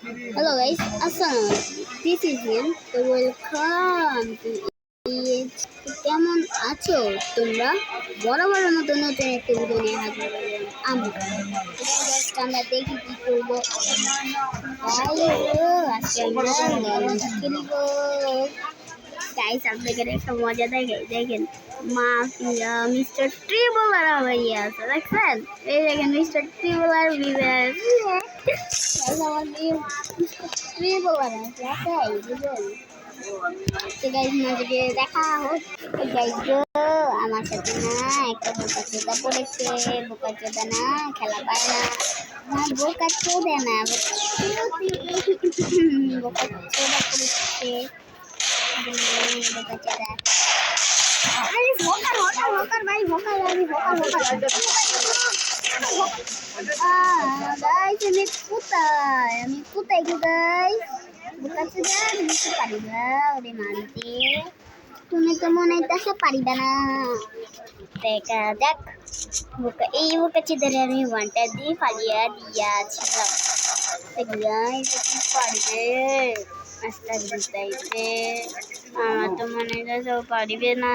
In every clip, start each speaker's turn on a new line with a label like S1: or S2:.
S1: Hello guys, আসসালামু this is হিম তো ওয়েলকাম টু কেমন আছো তোমরা? বরাবরের মতো নতুন একটা ভিডিও নিয়ে হাজির হলাম আমরা আমরা দেখি কি করব। আজকে আমরা গাইস আপনাদের একটা মজা দেখে দেখেন মা মিস্টার ট্রিবলার আবার ইয়ে আছে। দেখছেন? এই দেখেন মিস্টার ট্রিবলার বিবেক। দেখা গাইস আমার সাথে না একটা বোকা চোদা পড়েছে বোকা চোদা না খেলা পায় না না বোকা চোদা না বোকা চোদা পড়েছে বোকা চোদা আরে ভোকার ভোকার ভোকার ভাই ভোকার আমি ভোকার ভোকার গাইস আমি কোথায় আমি কোথায় গো গাইস বোকা চোদা তুমি তো পারিবা ওরে মারিতে, তুমি তো মনে হইতেছে পারিবা না। দেখা যাক, বোকা, এই বোকা চিদারে আমি ওয়ানটা দিয়ে ফালিয়া দিয়াছিলাম। গাইস পারবে? মাস্টার দিতাইছে আমার তো মনে হইতেছে পারিবে না।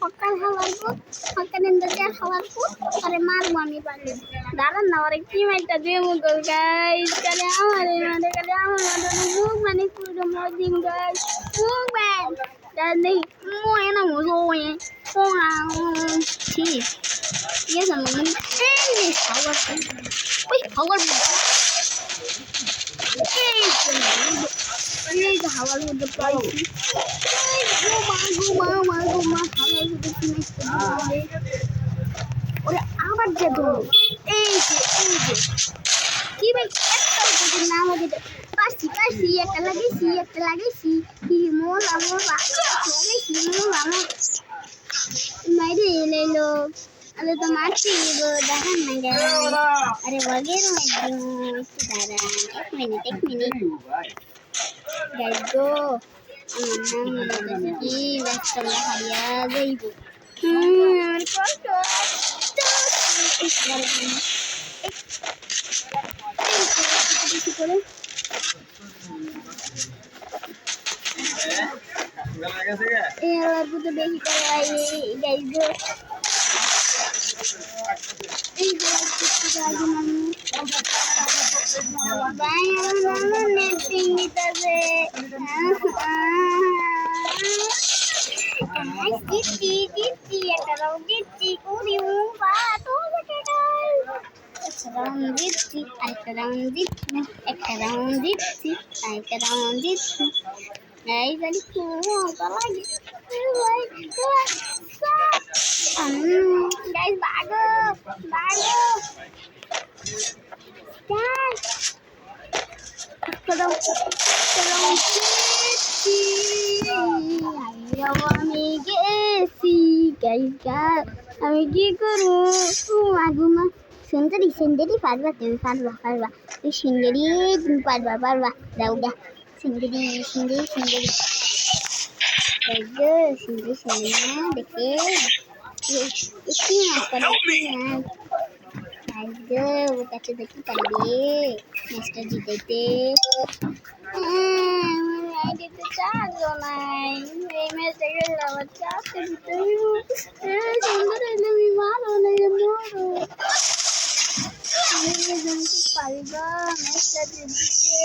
S1: সকাল হওয়ার পর, সকাল নিন্দা হওয়ার পর আরে মারবো আমি পারলে দাঁড়ান না, ওরে কি মাইটা দিয়ে মুগল গাইস, কালে আমার মানে কালে আমার মানে মুখ মানে পুরো মদিম গাইস, মুখ ম্যান দাদি মুয়ে না মুজো ওয়ে ওয়া ছি। ইয়ে খাবার এই যে হাওয়ার মধ্যে পাইছি এই মা মা গো মা হাওয়ার মধ্যে ওরে আবার যে ধরো এই যে এই যে কি ভাই একটা যদি না লাগে পারছি পারছি একটা লাগাইছি একটা লাগাইছি মোল আমার লাগাইছি মোল আমার মাইরে এলো আরে তো মারছি গো দেখান না গেল আরে বগের মধ্যে একটু দাঁড়ান এক মিনিট এক মিনিট গাইজ গো আমার নাম মনে হচ্ছে কি ব্যস্তটা হারিয়া যাইব হুম আমার কষ্ট কিছু করে এই আবার বুঝে കിച്ചി കിച്ചി എന്തോ കിച്ചി കൂടി ദിത്തി അൽക്കതാം ദിത്തി എക്കതാം ദിത്തി അൽക്കതാം ദിത്തി ഞാൻ കളിക്കൂ കളി ഗൈസ് ബാഗോ ബാഗോ ഗൈസ് അക്കതാം അക്കതാം ദിത്തി അയ്യോ গেছি গাইস গাইস আমি কি করব মা গুমা সুন্দরী সুন্দরী পারবা তুমি পারবা পারবা তুই সুন্দরী তুমি পারবা পারবা যাও গা সুন্দরী সুন্দরী সুন্দরী গাইস গো সুন্দরী সুন্দরী না দেখে একটি মাছ করে মাছ আজকে ওর কাছে দেখি পারবে ম্যাচটা জিতাইতে আমার আইডিতে চার্জ নাই এই ম্যাচটা গেলে আমার চার্জটা দিতে সুন্দর হইলে আমি মারো না মরো আমি জানতে পারিবা ম্যাচটা জিততে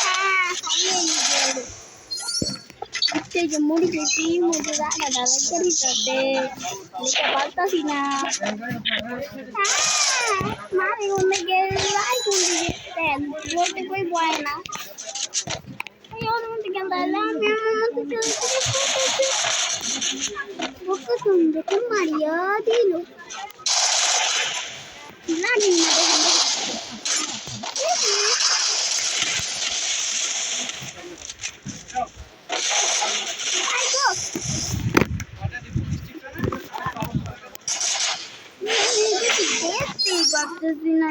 S1: হ্যাঁ হারিয়ে নিজের এই যে মুড়ি দিয়েছি মুড়ি রান্না ডালা করি তাতে লিখে পারতাছি না মারে অনেকে রাই কোন দিকে তেল বলতে কই বয় না এই ওর মধ্যে গেল আমি আমার মধ্যে বকে সুন্দর তো মারিয়া দিল না নিন না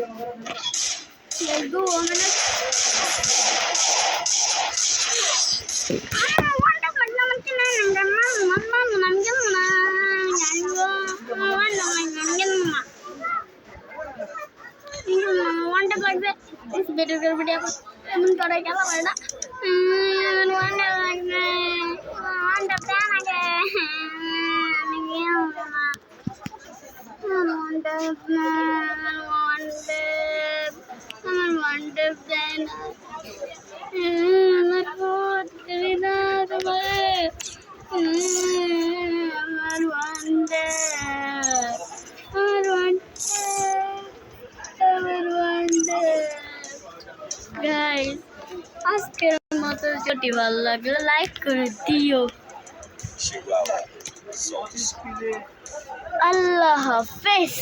S1: Let's go, আমরা Ah, one tap লাগবে আমার কিনা নাঙ্গা না মাম্মা ওয়ান্ডে দেন আমার ভোট করি না তোমার আমার ওয়ান্ডে আমার ওয়ান্ডে আমার ওয়ান্ডে গাইস আজকের মতো যদি ভালো লাগলে লাইক করে দিও। আল্লাহ হাফেজ।